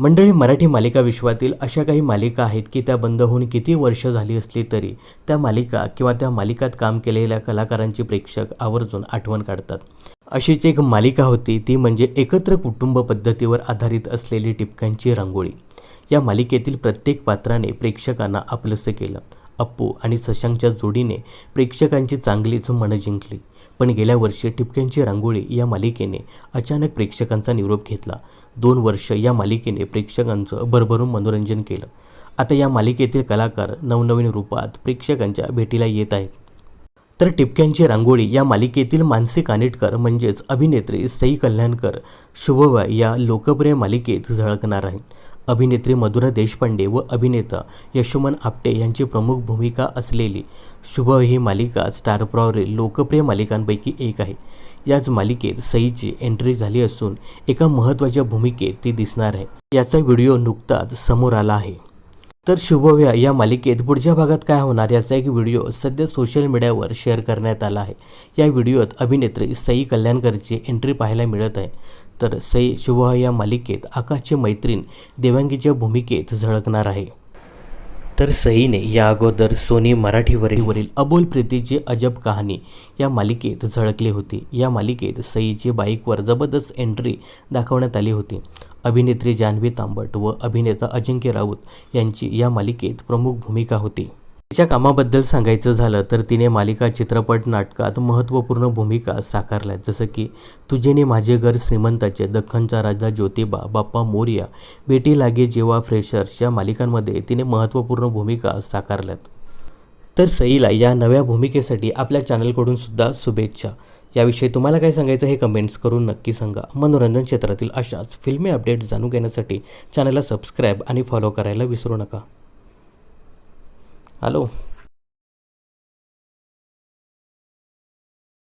मंडळी मराठी मालिका विश्वातील अशा काही मालिका आहेत की त्या बंद होऊन किती वर्ष झाली असली तरी त्या मालिका किंवा त्या मालिकात काम केलेल्या कलाकारांची प्रेक्षक आवर्जून आठवण काढतात. अशीच एक मालिका होती ती म्हणजे एकत्र कुटुंब पद्धतीवर आधारित असलेली टिपक्यांची रांगोळी. या मालिकेतील प्रत्येक पात्राने प्रेक्षकांना आपलंसं केलं. अप्पू आणि सशांकच्या जोडीने प्रेक्षकांची चांगलीच मनं जिंकली. पण गेल्या वर्षी टिपक्यांची रांगोळी या मालिकेने अचानक प्रेक्षकांचा निरोप घेतला. दोन वर्ष या मालिकेने प्रेक्षकांचं भरभरून मनोरंजन केलं. आता या मालिकेतील कलाकार नवनवीन रूपात प्रेक्षकांच्या भेटीला येत आहेत. तर टिपक्यांची रांगोळी या मालिकेतील मानसी कानिटकर म्हणजेच अभिनेत्री सई कल्याणकर शुभबाई या लोकप्रिय मालिकेत झळकणार आहे अभिनेत्री मधुरा देशपांडे व अभिनेता यशोमन आपटे यांची प्रमुख भूमिका असलेली शुभ ही मालिका स्टार प्रॉवरील लोकप्रिय मालिकांपैकी एक आहे. याच मालिकेत सईची एंट्री झाली असून एका महत्त्वाच्या भूमिकेत ती दिसणार आहे. याचा व्हिडिओ नुकताच समोर आला आहे. तर शुभव्या या मालिकेत पुढच्या भागात काय होणार याचा एक व्हिडिओ सध्या सोशल मीडियावर शेअर करण्यात आला आहे. या व्हिडिओत अभिनेत्री सई कल्याणकरची एंट्री पाहायला मिळत आहे. तर सई शुभव्या या मालिकेत आकाशची मैत्रीण देवांगीच्या भूमिकेत झळकणार आहे. तर सईने या अगोदर सोनी मराठीवरील अबोल प्रीतीची अजब कहाणी या मालिकेत झळकली होती. या मालिकेत सईची बाईकवर जबरदस्त एंट्री दाखवण्यात आली होती. अभिनेत्री जान्हवी तांबट व अभिनेता अजिंक्य राऊत यांची या मालिकेत प्रमुख भूमिका होती. तिच्या कामाबद्दल सांगायचं झालं तर तिने मालिका चित्रपट नाटकात महत्त्वपूर्ण भूमिका साकारल्या जसं की तुझेने माझे घर श्रीमंताचे दख्खनचा राजा ज्योतिबा बाप्पा मोरिया बेटी लागे जेवा फ्रेशर्स या मालिकांमध्ये तिने महत्त्वपूर्ण भूमिका साकारल्यात. तर सईला या नव्या भूमिकेसाठी आपल्या चॅनलकडून सुद्धा शुभेच्छा. याविषयी तुम्हाला काय सांगायचं हे कमेंट्स करून नक्की सांगा. मनोरंजन क्षेत्रातील अशाच फिल्मी अपडेट्स जाणून घेण्यासाठी चॅनलला सबस्क्राईब आणि फॉलो करायला विसरू नका. हॅलो